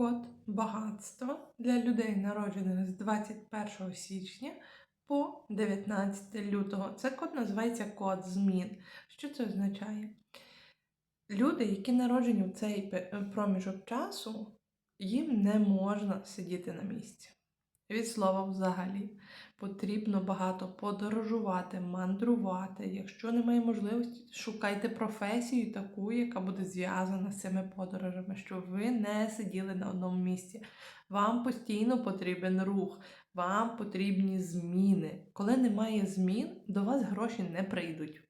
Код багатства для людей, народжених з 21 січня по 19 лютого. Це код називається код змін. Що це означає? Люди, які народжені в цей проміжок часу, їм не можна сидіти на місці. Від слова взагалі. Потрібно багато подорожувати, мандрувати. Якщо немає можливості, шукайте професію таку, яка буде зв'язана з цими подорожами, щоб ви не сиділи на одному місці. Вам постійно потрібен рух, вам потрібні зміни. Коли немає змін, до вас гроші не прийдуть.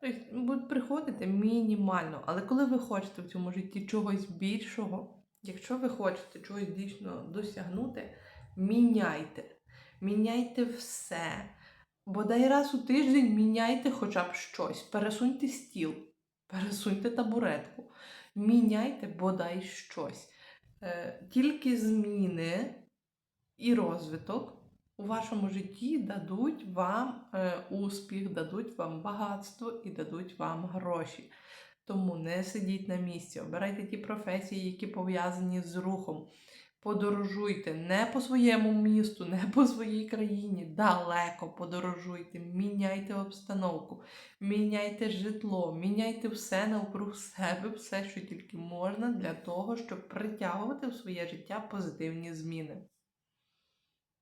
Тобто будуть приходити мінімально. Але коли ви хочете в цьому житті чогось більшого, якщо ви хочете чогось дійсно досягнути, міняйте. Міняйте все. Бодай раз у тиждень міняйте хоча б щось. Пересуньте стіл, пересуньте табуретку, міняйте бодай щось. Е, Тільки зміни і розвиток у вашому житті дадуть вам е, успіх, дадуть вам багатство і дадуть вам гроші. Тому не сидіть на місці, обирайте ті професії, які пов'язані з рухом. Подорожуйте не по своєму місту, не по своїй країні, далеко подорожуйте, міняйте обстановку, міняйте житло, міняйте все навкруг себе, все, що тільки можна, для того, щоб притягувати в своє життя позитивні зміни.